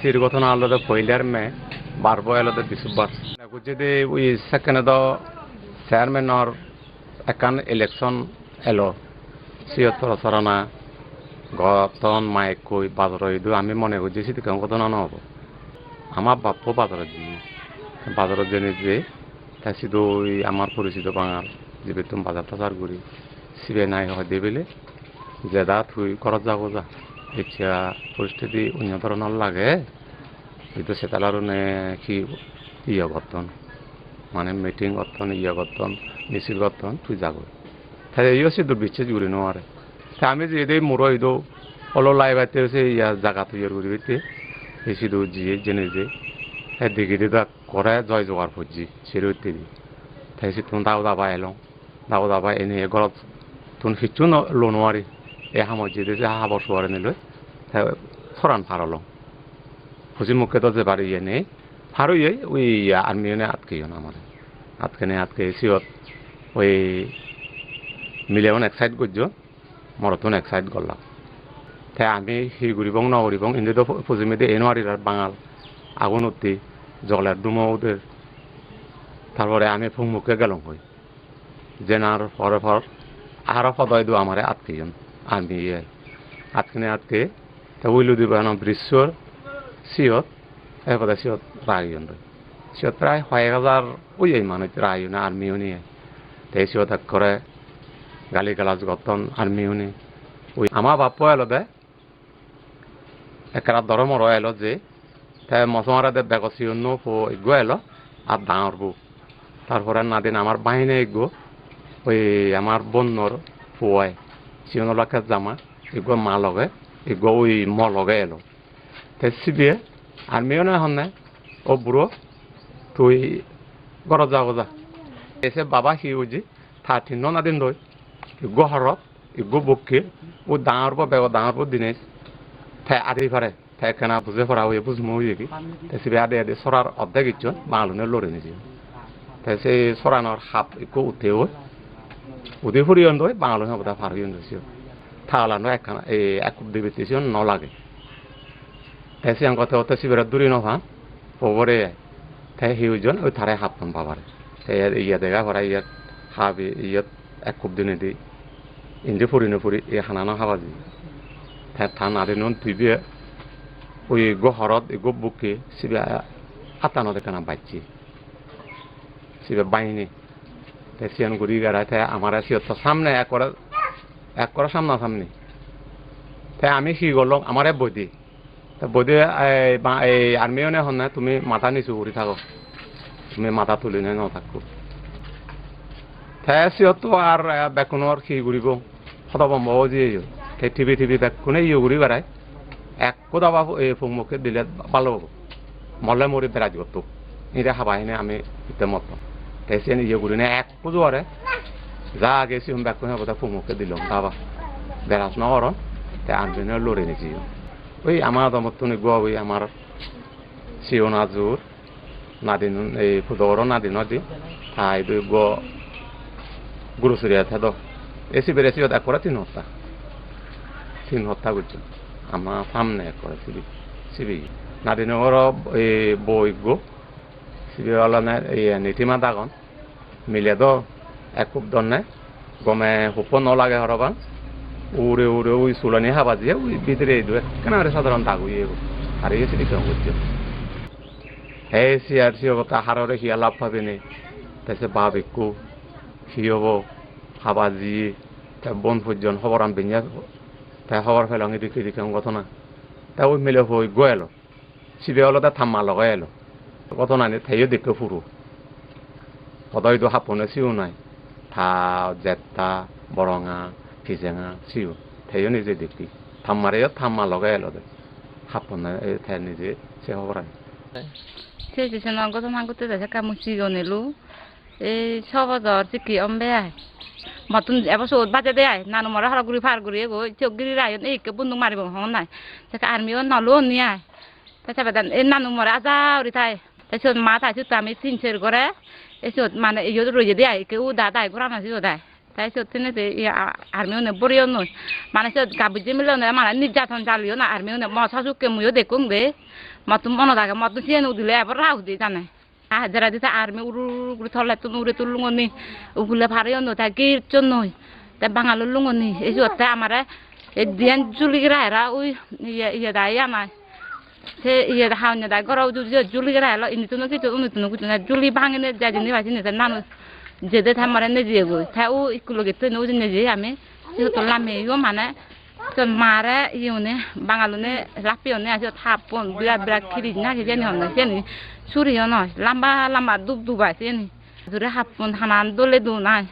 ತಿರುಗತನ ಅಲ್ಲದ ಕೊಯ್ಲಾರ ಮೇ ಬಾರ್ಬೋ ಅಲ್ಲದ ಬಿಸುಬಾರ್ যদি ওই সেকেন্ডে দ চেয়ারম্যানর একান ইলেকশন এলো সিয়ত্তর সরানা গতন মাইক কই বাজার ইদু আমি মনে করছি সেটি কেমন কথা না হব আমার বাপ্পো বাজারে দিয়ে বাজারের জেনে যে তা শুধু ওই আমার পরিচিত বাঙাল যে তুমি বাজার টাজার করি সিবে নাই হয় দেবেলে যে দা তুই করত যাব যা এতিয়া পরিস্থিতি অন্য ধরনের লাগে, কিন্তু সেতালার কি ইয়ে করতন? মানে মিটিং করতন ইয়ে করতন, মিছিল করতন, তুই যাব তাই এই হচ্ছে দুর্বিচ্ছেদ ঘুরে নেওয়ারে তা আমি যে এদের মোর ইদো অলো লাই বাইতে হচ্ছে ইয়া জায়গা তুই ঘুরে বাইতে এই শুধু জিয়ে জেনে যে হ্যাঁ দেখি দিদা করে জয় জোগাড় ফুজি সেরে উঠতে দি। তাই সে তুমি দাও দাবা এলং, দাও দাবা এনে ঘৰত তুমি সিচু লো এই সামত যে দিছে হাবৰ চোৱাৰে নিলৈ তাই সরান ফারলং। ফুজি মুখে তো যে বাড়ি ইয়ে নেই ওই আর্মি এনে আটকেই না আমার। আটকে নে, আটকে সিয়ত ওই মিলেমন এক সাইড করছ মরতন এক সাইড করলাম তাই আমি হি ঘুরিবং ন ঘুরিবং ইন্দি তো মেদি এই নোৱাৰি আর বাঙাল। আগুন উঠি জলের দুমো ওদের তারপরে আমি ফুং মুখে গেলাম হই জেনার পরে পর আরও পদয় দু আমারে আটকেজন আর্মি ইয়ে আটকিনে আটকে তা উইলু দিব না বৃশ্বর সিয়ত এরপরে সিয়ত রায়ন সিয়ত প্রায় কয়েক হাজার ওই এই মানুষ রায়ন আর্মিও নিয়ে তাই সিয়ত এক করে গালি গালাজ গতন আর্মিও নিয়ে ওই আমার বাপ্পো এলো দে একরা ধর্মর এলো যে তাই মশমারা দে বেগ সিয়ন ফো এগো এলো আর ডাঙর বউ তারপরে নাদিন আমার বাহিনী এগো ওই আমার বন্যর ফুয়ায় সিয়নলাকে জামা এগো মা লগে এগো ওই ম লগে এলো তে সিবিয়ে আর্মিও না হন ও বুড়ো তুই ঘর যাও যা এসে বাবা সি উজি থার্টি ন না দিন দই ইগো হরত ইগো বকে ও ডাঙর পর বেগ ডাঙর পর দিনে ঠে আদি ফারে ঠে কেনা বুঝে ফরা হয়ে বুঝমো হয়ে কি তে সিবি আদে আদে সরার অর্ধেক ইচ্ছন বাঙালুনে লড়ে নিছি তে সে সরানোর হাপ ইকো উঠে ওই উদে ফুরিয়ন দই বাঙালুনে বোধা ফার হইন দিছিও থালানো একখানা এই এক দিবে তিসিও ন লাগে। তাই সে কথা হতে শিবির দূরে নভা পবরে তাই হিউজন ওই থারে হাফন তাই ইয়া দেখা ভরা ইয়াত হাবি, ইয়াত এক খুব দিনে দি ইন্দি ফুরি নুফুরি এই হানানো হাবা দি তাই থান আদি নুন তুইবে ওই গো হরত গো বুকে সিবে আতানো দেখে না বাচ্চি সিবে বাইনি। তাই সিয়ান ঘুরি তাই আমার সিয়ত তো সামনে এক করে এক করে সামনা সামনি তাই আমি কি করলাম আমারে বদি তা বদি এই আর্মিও নে হন তুমি মাথা নিচু করে থাকো তুমি মাথা তুলি নে ন থাকো তাই সিয়তো আর বেকুনৰ সি ঘূৰিব সদাবম্ব যে সেই টিভি টিভি বেকুনে ইয়ে ঘূৰি বেড়ায় এক কোদাবা এই ফুংমুখে দিলে ভালো হব মরলে মরি বেড়াজ করতো এটা হাবা এনে আমি ইতে মতো তাই সে ইয়ে ঘুরি না এক পুজোরে যা গেছি হুম বেকুনে বোধ ফুংমুখে দিলাম বাবা বেড়াস নহর তাই আনবিনে লড়ে নিছি ওই আমার দমত্তনি গোয়া ওই আমার শিওনাজুর নাদিন এই ফুদর নাদিন নদী তাই দুই গ গুরুসুরিয়া থাদ এসি বেড়েছি এক করে তিন হত্যা তিন হত্যা করছে আমার সামনে করে সিবি সিবি নাদিনগর এই বই গো নীতিমা দাগন মিলে তো এক খুব দনে গমে হুপ নলাগে হরবান উড়ে উড়ে ওই সুলানি হাবা দিয়ে ওই ভিতরে এই দুয়ে কেন আরে সাধারণ দাগ হয়ে আর এই সিবি কেমন করছে এই সিয়ার সি হব হাররে হিয়া লাভ পাবে নে। তাইছে বাপ একু সি হব হাবা জি তা বন পর্যন্ত খবর আনবেন তাই খবর ফেলাম এদিকে এদিকে ঘটনা তা ওই মিলে হই গো এলো। সিবে হলো তা থাম্মা লগাই এলো। কত নাই থেয়ে দেখে ফুরু সদয়তো সাপনে চিও নাই। থা জেঠা, বৰঙা, ফিজেঙা চিও থেয়ে নিজে দেখি। থাম্মাৰে থাম্মা লগাই লদে সাপনে থে নিজে সে হবৰাই সেই দিছে নগ মাগুতে যাইছে কামো চিও নিলো। এই সবজৰ চিকি অম্বে আহে মতন এবছর ওদ বাজে দেয় নানু মরা হরগুড়ি ফারগুড়ি গো চৌগিরি রায়ন এইকে বন্দুক মারিব হন নাই। আর্মিও নলো নিয়ায় তাছাড়া এই নানু মরা আজাউরি তাই তাছে মা সুতা আমি সিনসের করে এসে মানে এই রয়ে দেয় কে উ দাদা ঘোরা না সিও দেয়। তাই সত্যি নে আর্মিও নে বরিও নই মানে সে গাবুজি মিলো না মানে নির্যাতন চালিও না আর্মিও নে মশা সুকে মুইও দেখুন দে মতুন মনে থাকে মতুন চেন উদিলে এবার রাহ দি জানে। হাজারা দিতে আর্মি উড়ু, উড়ে থলে তো উড়ে তো লুঙনি উগুলে ভারে অন্য থাকে জন্য তা বাঙালি লুঙনি এই যে আমারে এই দিয়ান জুলি গিরা এরা ওই ইয়ে ইয়ে দায় আমার সে ইয়ে হাওনে দায় গরাও জুলি জুলি গিরা এলো ইনি তো কিছু উনি তো কিছু না জুলি ভাঙিনে যাজিনি বাজিনি নানো যেতে থামারে নেজিয়ে গই থা ও ইকুলো গেতে নো নেজিয়ে আমি সিহতো লামে ইও মানে তো মারে ইউনে বাঙালুনে লাপিওনে আছে থাপন বিরাট বিরাট খিরি না কি জানি হনে জানি সুরিও নয় লাম্বা লাম্বা দুব দুবা জানি জুরে হাপুন হানান দলে দু নাই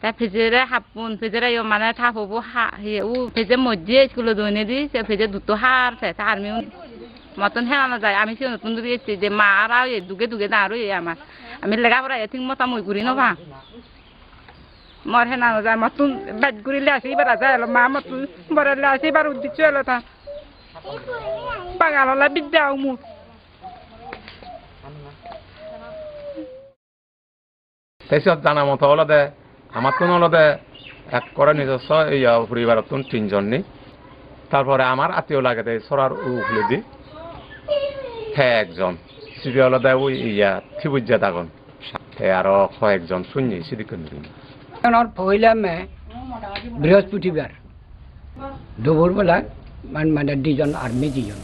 তা ফেজেরে হাপুন ফেজেরে ইয় মানে থাপবো হা হিয়ে উ ফেজে মধ্যে স্কুলে দইনে দি ফেজে দুটো হার সে আর্মি মতন হেলানো যায় আমি সে নতুন দূরে এসেছি যে মা আর এ দুগে দুগে দাঁড়ো এ আমার আমি লেখাপড়া এ ঠিক মতো মই ঘুরি নবা মর হেলানো যায় মতন বেদ ঘুরিলে আসি এবার যায় এলো মা মতন বরালে আসি এবার উদ্দিচ্ছ এলো তা বাঙাললা বিদ্যা মু তাৰপিছত জানা মতো অলদে আমাৰতো অলদে এক কৰে নিজস্ব এই পরিবারত তিনজননি। তারপরে আমার আত্মীয় লাগে দেয় সরার উফলে দি। হ্যাঁ একজন সিবি অলদে ওই ইয়া থিবুজ্জা তাগন হে আরও কয়েকজন শুনি সিদিকে নিবি আমার পহিলা মে বৃহস্পতিবার দুপুরবেলা মানে দুজন আর্মি দুজন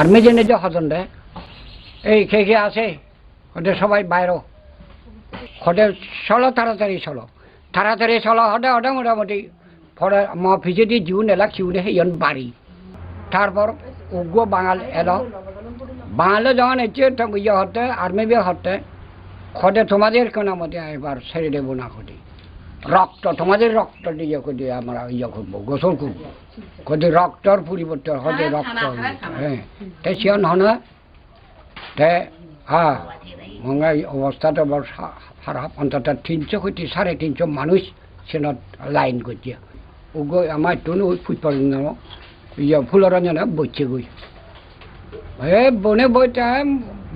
আর্মি জেনে যে হজন এই খে খে আছে? সবাই বাইরো। ওদের চলো, তাড়াতাড়ি চলো। তাড়াতাড়ি চলো, হদে হদে মোটামুটি। পরে ম ফিজেদি জিউন এলাক সিউনে হেয়ন বাড়ি। তারপর উগ্র বাঙাল এলো বাঙালি যখন এসে তো ইয়ে হতে আর্মি বিয়ে হতে খদে তোমাদের কেন মতে এবার ছেড়ে দেবো না খদে রক্ত তোমাদের রক্ত দিয়ে করে আমরা ইয়ে করব গোসল করব খদে রক্তর পরিবর্তন হতে রক্ত হ্যাঁ তাই সিয়ন হন তে হ্যাঁ মঙ্গাই অবস্থাটা বড় খারাপ অন্তত তিনশো কোটি সাড়ে তিনশো মানুষ সেনত লাইন করছে ওগো আমার তো ওই ফুটবল ইয়ে ফুলরঞ্জনে বসছে গই এ, বনে বইটা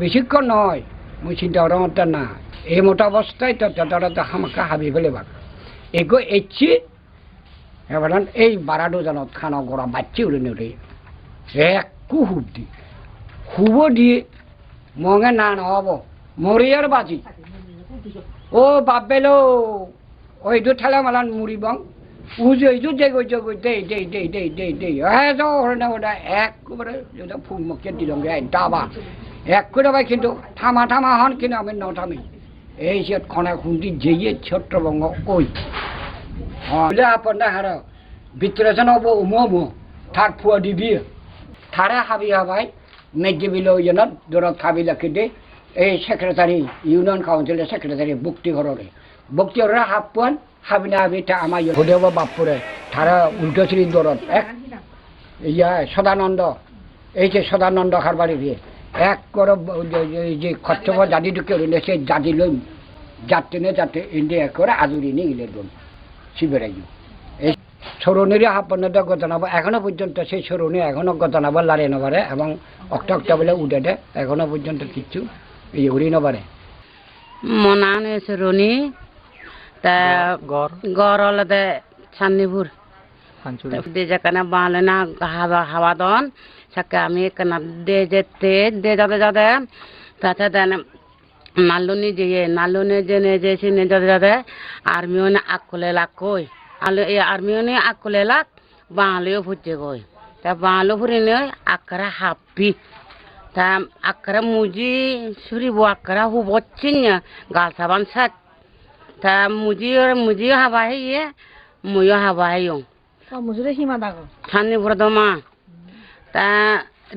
বেশিক্ষণ নয় মুই চিন্তা করার না, এই মতো অবস্থায় তো তারা তো হামাকা হাবি ফেলে বাক। এগো এসছি এবার এই বারাডো জানত খানা গড়া বাচ্চি উড়ে নেড়ে একু হুব দি। হুব দিয়ে মঙে না নহব মরিয়ার বাজি। ও বাপেলো ওইটো ঠেলা মালান মুড়ি বং উজো এইটো দে গৈ গৈ দেই দেই দেই দেই দেই দেই হ্যাঁ যাও হরে ওটা একবারে যেটা ফুল মুখে দিলাম গে ডাবা এক করে ভাই কিন্তু থামা থামা হন কিন্তু আমি নথামি এই সে খনা খুন্দি যেয়ে ছোট্ট বঙ্গ ওই হলে আপনার হার ভিতরে যেন হব উমো উমো থার ফুয়া দিবি থারে হাবি হাবাই মেজে বিলো ইয়েনত দূৰত খাবি লাখি দে এই সেক্রেটারি ইউনিয়ন কাউন্সিলের সেক্রেটারি বক্তি ঘরে বক্তি ঘরে হাফ পোৱান হাবি না হাবি তা আমাৰ সুদেৱ বাপুৰে থাৰা উল্টশ্ৰী এক ইয়া সদানন্দ, এই যে সদানন্দ খারবাড়ি দিয়ে। এক করে যে- খরচব জাদি ঢুকে রইলে সে জাদি লই যাতে নে যাতে ইন্ডিয়া করে আদুরি নিয়ে গেলে দোন শিবেরাই এই সরণেরই হাপন্নটা গতনাব এখনও পর্যন্ত সেই সরণে এখনও গতনাব লারে নবারে এবং অক্টা অক্টা বলে উঠে দে। এখনও পর্যন্ত কিচ্ছু এই উড়ি নবারে মনানে সরনি তা গড় গড় অলদে ছান্নিপুর de jakana bale na hawa hawa don saka ami kana de jette de jade jade tata dan naluni je ye naluni je ne je sine jade jade army ne akule lak koi alo e army ne akule lak bale fuche koi ta bale furine akara happy ta akara muji suri bo akara hu boccinya ta muji muji hawa ye muyo hawa yung মুজুরে সীমা দাগো ছানি প্রথমা তা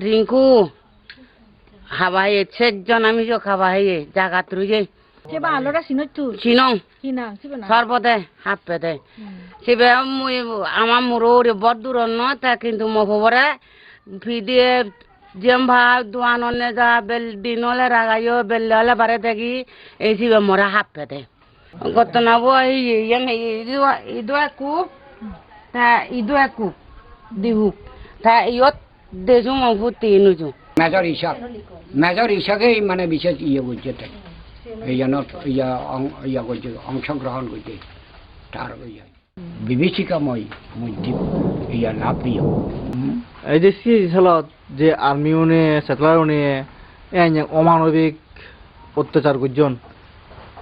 রিঙ্কু হাবাই ছেজন আমি যে খাবাই জাগা তুই যে। বা আলোরা সিনত তুই চিনং। কি না সিবে না? সর্বদে হাপে দে সিবে মুই আমার মুরো বড় দূর ন তা কিন্তু মফবরে ভিডিয়ে যেম ভাব দোয়ান নে যা বেল দিনলে রাগাইও বেললে বারে এই সিবে মরা হাপে দে না মেজর ইশাক মেজর ইশাকেই মানে বিশেষ ইয়ে করছে এই জন্য ইয়া ইয়া করছে অংশগ্রহণ করছে তার ইয়ে বিভীষিকাময় মধ্যে ইয়া লাভ প্রিয় এই যে সি যে আর্মি উনি সেটেলার উনি অমানবিক অত্যাচার করছেন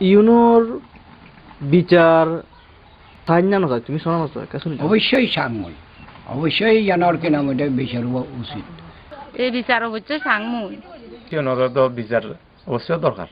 ইউনোর বিচার সাইন্যান হয় তুমি শোনা শুনি। অবশ্যই সাংময় অবশ্যই জানার কেন মধ্যে বিচার হওয়া উচিত। এই বিচার অবশ্যই সাংমু কেন বিচার অবশ্যই দরকার।